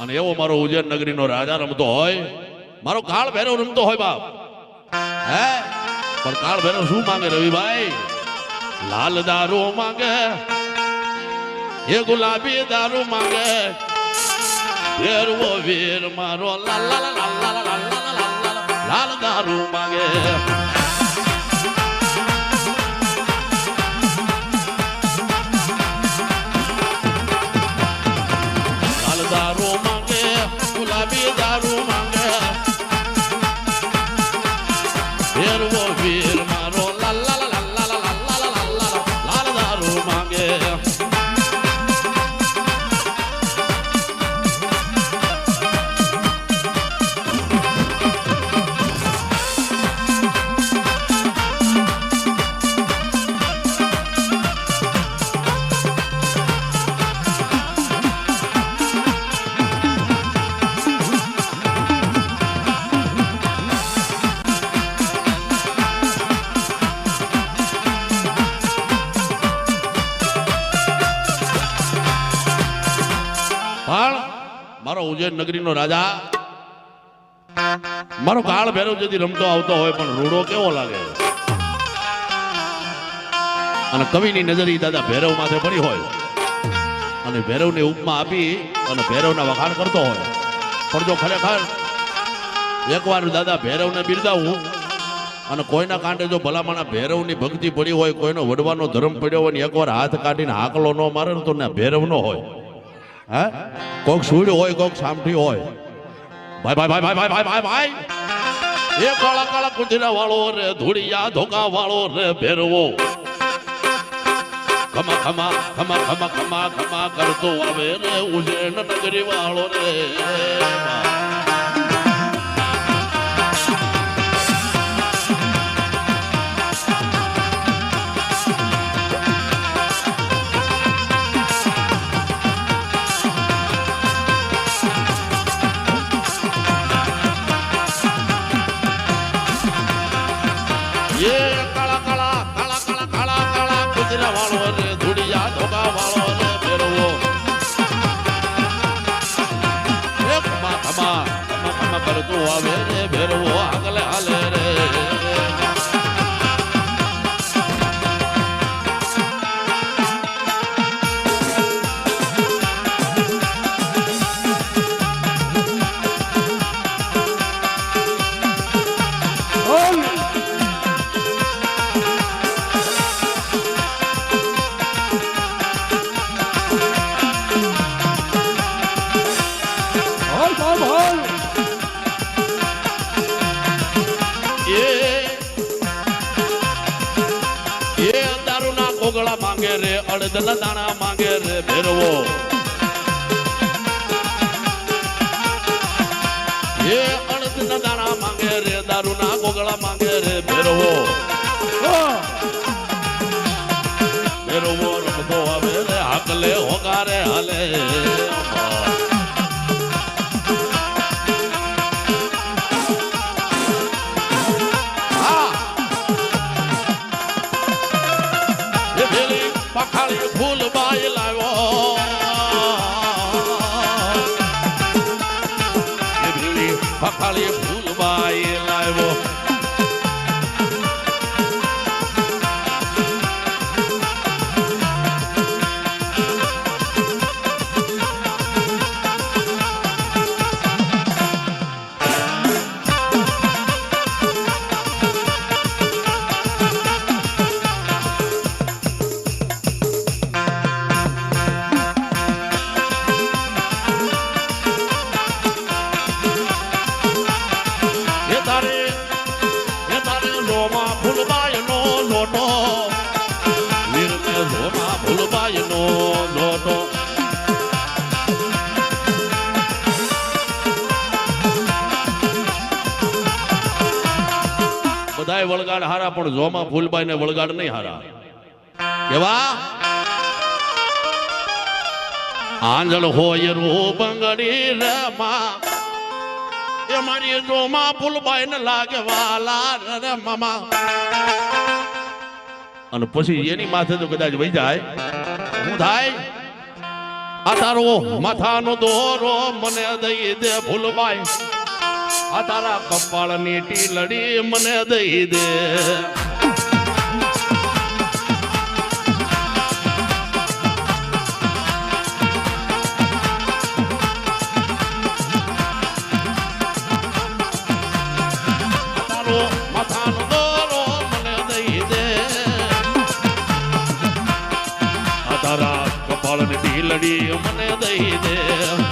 અને એવો મારો ઉજ્જૈન નગરીનો રાજા રમતો હોય મારો કાળ ભેરો રમતો હોય બાપ હે પણ કાળ ભેરો શું માંગે રવિભાઈ લાલ દારૂ માંગે એ ગુલાબી દારૂ માંગે ફેરવો વીર મારો લાલ લાલ લાલ લાલ લાલ દારૂ માંગે It'll મારો ઉજ્જૈન નગરીનો રાજા. મારો કાળ ભૈરવ જેથી રમતો આવતો હોય પણ રૂડો કેવો લાગે? અને કવિની નજર દાદા ભૈરવ માથે પડી હોય. અને ભૈરવને ઉપમા આપી અને ભૈરવના વખાણ કરતો હોય. પણ જો ખરેખર એકવાર દાદા ભૈરવને બિરદાવું અને કોઈના કાંઠે જો ભલામણા ભૈરવની ભક્તિ પડી હોય, કોઈનો વડવાનો ધર્મ પડ્યો હોય ને એકવાર હાથ કાઢીને હાકલો ન મારે તો ને ભેરવ ન હોય. હે? કોક સૂર્ય હોય, કોક સામઠી હોય. ભાઈ ભાઈ ભાઈ ભાઈ ભાઈ ભાઈ ભાઈ એ કાળા કાળા કુંજરા વાળો રે, ધૂળિયા ધોકા વાળો રે ભેરવો. ખમા ખમા ખમા ખમા ખમા ખમા કરતો આવે રે ઉજેણ નગરી વાળો રે. કાચલા વાળો રે કોગળા માંગે રે અડદના દાણા માંગે રે ભેરવો. પખાળી ફૂલ બાય લાવ્યો. પખાળી ફૂલ બાય બધાય વળગાડ હારા, પણ જોમાં ફૂલબાઈ ને વળગાડ નહીં હારા. કેવા? આંજળ હોય રૂપંગડી રમા. એ મારી જોમાં ફૂલબાઈ ને લાગે વાલા રે મામા. અને પછી એની માથે તો કદાચ વહી જાય. હું થાય? આ તારો માથાનો દોરો મને દઈ દે ભૂલભાઈ આ તારા કપાળની ટીલડી મને દઈ દે. તારો કપાળની ઢીલડી મને દઈ દે.